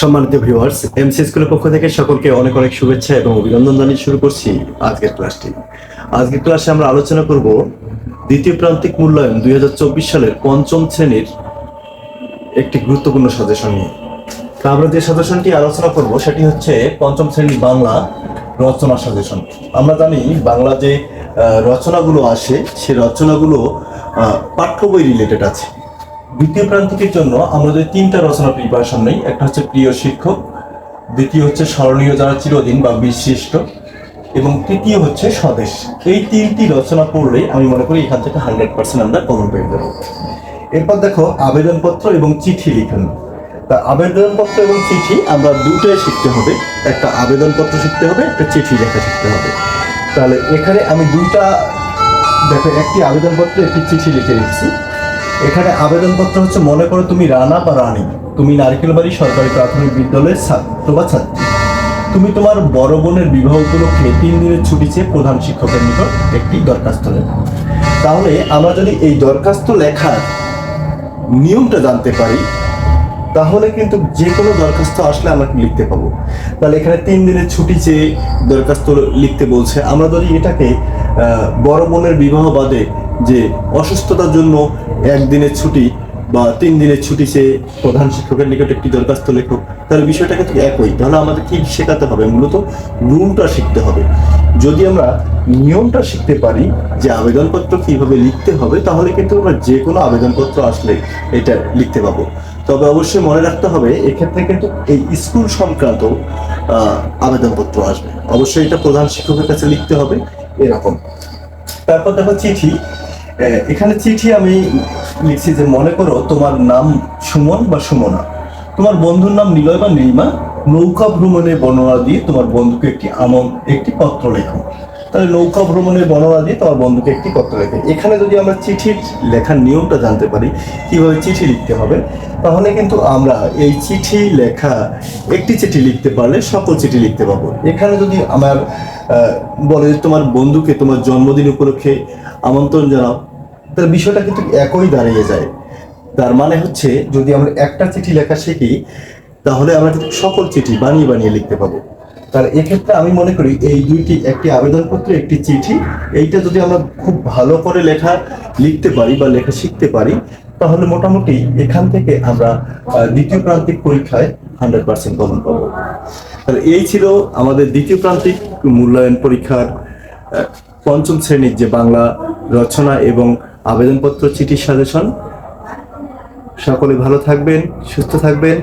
সম্মানিত viewers MC স্কুলের পক্ষ থেকে সকলকে অনেক অনেক শুভেচ্ছা এবং অভিনন্দন জানিয়ে শুরু করছি আজকের ক্লাসটি আজকের ক্লাসে আমরা আলোচনা করব দ্বিতীয় প্রান্তিক মূল্যায়ন দুই সালের পঞ্চম শ্রেণির একটি গুরুত্বপূর্ণ সাজেশন নিয়ে। তা আমরা যে সাজেশনটি আলোচনা করব, সেটি হচ্ছে পঞ্চম শ্রেণির বাংলা রচনা সাজেশন আমরা জানি বাংলা যে রচনাগুলো আসে, সে রচনাগুলো পাঠ্য বই রিলেটেড আছে। দ্বিতীয় প্রান্তিকের জন্য আমাদের তিনটা রচনা প্রিপারেশন নেই একটা হচ্ছে প্রিয় শিক্ষক, দ্বিতীয় হচ্ছে স্মরণীয় যারা চিরদিন বা বিশিষ্ট, এবং তৃতীয় হচ্ছে স্বদেশ। এই তিনটি রচনা পড়লে আমি মনে করি এখান থেকে হান্ড্রেড পার্সেন্ট আমরা কমন পেয়ে যাব। এরপর দেখো আবেদনপত্র এবং চিঠি লিখুন। তা আবেদনপত্র এবং চিঠি আমরা দুটোই শিখতে হবে। একটা আবেদনপত্র শিখতে হবে, একটা চিঠি লেখা শিখতে হবে। তাহলে এখানে আমি দুইটা, দেখো একটি আবেদনপত্র, একটি চিঠি লিখে রেখেছি এখানে আবেদনপত্র হচ্ছে মনে করো তুমি রানা বা রানী। তুমি নারকেলবাড়ি সরকারি প্রাথমিক বিদ্যালয়ের ছাত্র বা ছাত্রী। তুমি তোমার বড় বোনের বিবাহ উপলক্ষে তিন দিনের ছুটি চেয়ে প্রধান শিক্ষকের নিকট একটি দরখাস্ত লেখো। তাহলে আমরা যদি এই দরখাস্ত লেখার নিয়মটা জানতে পারি, তাহলে কিন্তু যে কোনো দরখাস্ত আসলে আমরা লিখতে পাবো। তাহলে এখানে তিন দিনের ছুটি চেয়ে দরখাস্ত লিখতে বলছে। আমরা যদি এটাকে বড় বোনের বিবাহ বাদে যে অসুস্থতার জন্য একদিনের ছুটি বা তিন দিনের ছুটি চেয়ে প্রধান শিক্ষকের নিকট একটি দরখাস্ত লেখক, তাহলে বিষয়টা কিন্তু একই। তাহলে আমাদের কি শেখাতে হবে? মূলত রুলটা শিখতে হবে। যদি আমরা নিয়মটা শিখতে পারি যে আবেদনপত্র কীভাবে লিখতে হবে, তাহলে কিন্তু আমরা যে কোনো আবেদনপত্র আসলে এটা লিখতে পাবো। তবে অবশ্যই মনে রাখতে হবে, এক্ষেত্রে কিন্তু এই স্কুল সংক্রান্ত আবেদনপত্র আসবে। অবশ্যই এটা প্রধান শিক্ষকের কাছে লিখতে হবে, এরকম। তারপর দেখো চিঠি। এখানে চিঠি আমি লিখছি যে, মনে করো তোমার নাম সুমন বা সুমনা। তোমার বন্ধুর নাম নিলয় বা নীলিমা। নৌকা ভ্রমণে বর্ণনা দিয়ে তোমার বন্ধুকে একটি আমন, একটি পত্র লেখো। তাহলে নৌকা ভ্রমণের বর্ণনা দিয়ে তোমার বন্ধুকে একটি পত্র লেখে। এখানে যদি আমরা চিঠির লেখার নিয়মটা জানতে পারি, কীভাবে চিঠি লিখতে হবে, তাহলে কিন্তু আমরা এই চিঠি লেখা, একটি চিঠি লিখতে পারলে সকল চিঠি লিখতে পারব। এখানে যদি আমার বলে তোমার বন্ধুকে তোমার জন্মদিন উপলক্ষে আমন্ত্রণ জানাও, তাহলে বিষয়টা কিন্তু একই দাঁড়িয়ে যায়। তার মানে হচ্ছে, যদি আমরা একটা চিঠি লেখা শিখি, তাহলে আমরা কিন্তু সকল চিঠি বানিয়ে বানিয়ে লিখতে পাবো তাহলে এক্ষেত্রে আমি মনে করি এই দুইটি একটি আবেদনপত্র একটি চিঠি, এইটা যদি আমরা খুব ভালো করে লেখা লিখতে পারি বা লেখা শিখতে পারি, তাহলে মোটামুটি এখান থেকে আমরা দ্বিতীয় প্রান্তিক পরীক্ষায় হান্ড্রেড পার্সেন্ট কমন পাবো। তাহলে এই ছিল আমাদের দ্বিতীয় প্রান্তিক মূল্যায়ন পরীক্ষার পঞ্চম শ্রেণির যে বাংলা রচনা এবং আবেদনপত্র চিঠির সাজেশন। সকলে ভালো থাকবেন, সুস্থ থাকবেন।